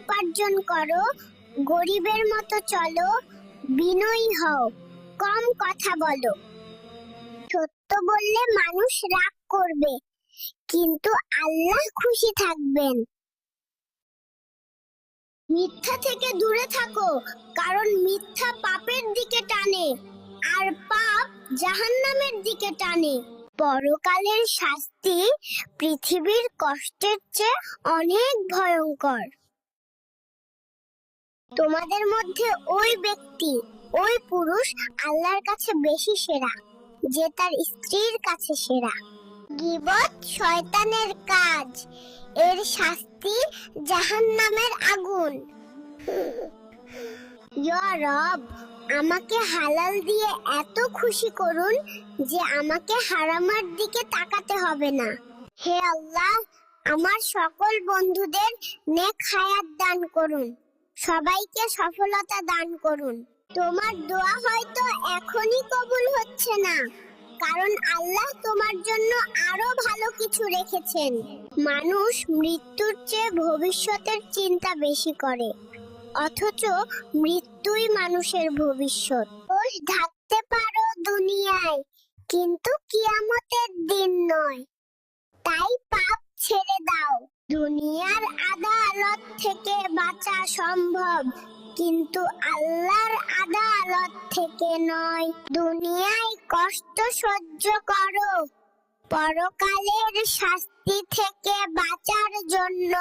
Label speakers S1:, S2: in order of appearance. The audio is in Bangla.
S1: উপার্জন করো, গরিবের মতো চলো, বিনয়ী হও, কম কথা বলো। সত্য বললে মানুষ রাগ করবে, কিন্তু আল্লাহ খুশি থাকবেন। মিথ্যা থেকে দূরে থাকো, কারণ মিথ্যা পাপের দিকে টানে, আর পাপ জাহান্নামের দিকে টানে। পরকালের শাস্তি পৃথিবীর কষ্টের চেয়ে অনেক ভয়ঙ্কর। তোমাদের মধ্যে ওই ব্যক্তি, ওই পুরুষ আল্লাহর কাছে বেশি সেরা, যে তার স্ত্রীর কাছে সেরা। গিবত শয়তানের কাজ, এর শাস্তি জাহান্নামের আগুন। ইয়া রব, আমাকে হালাল দিয়ে এত খুশি করুন যে আমাকে হারামার দিকে তাকাতে হবে না। হে আল্লাহ, আমার সকল বন্ধুদের নেক হায়াত দান করুন। সবাইকে সফলতা দান করুন। তোমার দোয়া হয়তো এখনই কবুল হচ্ছে না, কারণ আল্লাহ তোমার জন্য আরও ভালো কিছু রেখেছেন। মানুষ মৃত্যুর চেয়ে ভবিষ্যতের চিন্তা বেশি করে, অথচ মৃত্যুই মানুষের ভবিষ্যৎ। দোষ ঢাকতে পারো দুনিয়ায়, কিন্তু কিয়ামতের দিন নয়। তাই পাপ ছেড়ে দাও। দুনিয়ার আদালত থেকে বাঁচা সম্ভব, কিন্তু আল্লাহর আদালত থেকে নয়। দুনিয়ায় কষ্ট সহ্য করো। পরকালের শাস্তি থেকে বাঁচার জন্য